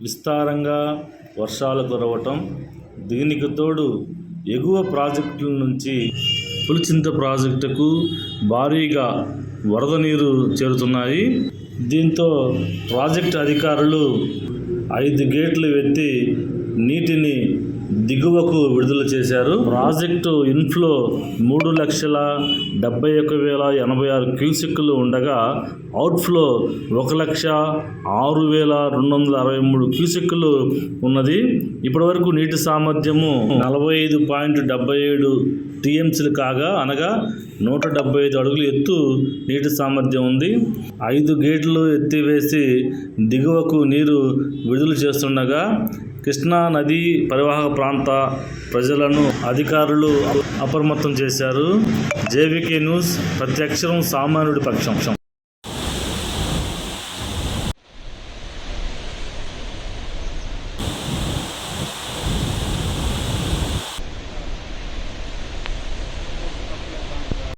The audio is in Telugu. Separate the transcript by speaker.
Speaker 1: విస్తారంగా వర్షాలు కురవటం దీనికి తోడు ఎగువ ప్రాజెక్టుల నుంచి పులిచింత ప్రాజెక్టుకు భారీగా వరద నీరు చేరుతున్నాయి. దీంతో ప్రాజెక్టు అధికారులు ఐదు గేట్లు ఎత్తి నీటిని దిగువకు విడుదల చేశారు. ప్రాజెక్టు ఇన్ఫ్లో మూడు లక్షల డెబ్బై ఒక వేల ఎనభై ఆరు క్యూసిక్లు ఉండగా అవుట్ఫ్లో ఒక లక్ష ఆరు వేల రెండు వందల అరవై మూడు క్యూసిక్లు ఉన్నది. ఇప్పటివరకు నీటి సామర్థ్యము నలభై ఐదు పాయింట్ డెబ్బై ఏడు టీఎంసీలు కాగా అనగా నూట డెబ్బై ఐదు అడుగులు ఎత్తు నీటి సామర్థ్యం ఉంది. ఐదు గేట్లు ఎత్తివేసి దిగువకు నీరు విడుదల చేస్తుండగా కృష్ణా నదీ పరివాహక ప్రాంత ప్రజలను అధికారులు అప్రమత్తం చేశారు. జేవికే న్యూస్ ప్రత్యక్షరం సామాన్యుడి పక్షం